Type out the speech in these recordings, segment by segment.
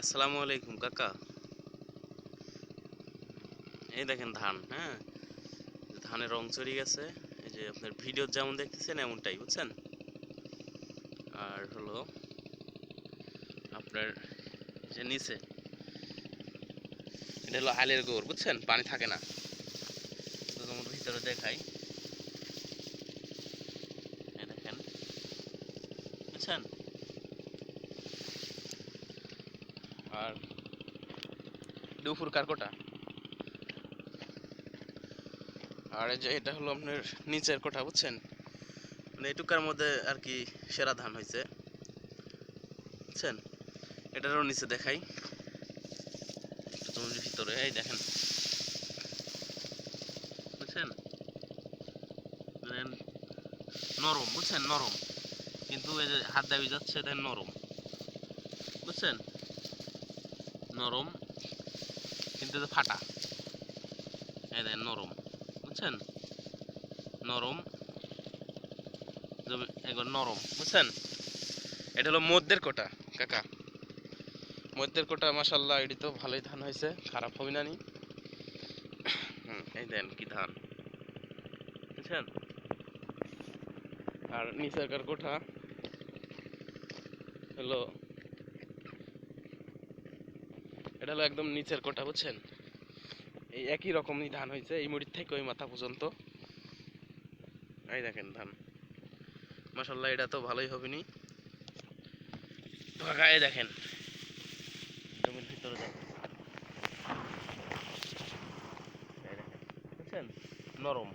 আসসালামু আলাইকুম, কাকা। এই দেখেন ধান হ্যাঁ? ধানের রং চড়ে গেছে। এই যে আপনার ভিডিও যেমন দেখতেছেন, এমনটাই, বুঝছেন? আর হলো আপনার যে নিচে, এটা হলো আলের গোর বুঝছেন? পানি থাকে না। তোমার ভিতরে দেখাই। দেখেন, বুঝছেন? আর দুপুর কারকোটা আর এই যে এটা হলো আপনার নিচের কোঠা, বুঝছেন? মানে এটুকার মধ্যে আর কি সেরা ধান হয়েছে বুঝছেন? এটারও নিচে দেখাই। জমির ভিতরে, এই দেখেন। বুঝছেন? মানে নরম, বুঝছেন? নরম। কিন্তু এই যে হাত দাবি যাচ্ছে দেন নরম। বুঝছেন? নরম, কিন্তু ফাটা। এই দেখেন নরম। বুঝছেন? নরম। একবার নরম, বুঝছেন? এটা হলো মধ্যের কোটা, কাকা। মধ্যের কোটা মাসাল্লাহ এটি তো ভালোই ধান হয়েছে, খারাপ হবে না নি? এই দেন, কি ধান। বুঝছেন? আর নিচেরকার কোঠা হলো এটা হলো একদম নিচের কোটা, বুঝছেন? এই একই রকমই ধান হয়েছে এই মুড়ির থেকে ওই মাথা পর্যন্ত। এই দেখেন ধান। মাসাল্লাহ এটা তো ভালোই হবে নি। এই দেখেন। জমির ভিতরে দেখেন। বুঝছেন? নরম।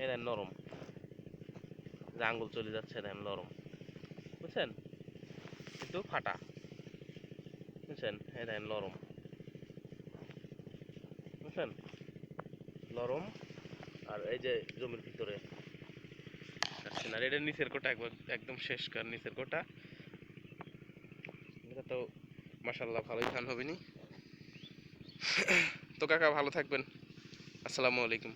এই দেখেন নরম। আঙ্গুল চলে যাচ্ছে দেখেন নরম। বুঝছেন? কিন্তু ফাটা। বুঝছেন দেখেন নরম বুঝছেন নরম আর এই যে জমির ভিতরে আসছেন আর এটা নিচের কোটা একদম শেষ কার নিচের কোটা। এটা তো মাসাল্লাহ ভালোই ধান হবে নি তো কাকা ভালো থাকবেন। আসসালামু আলাইকুম।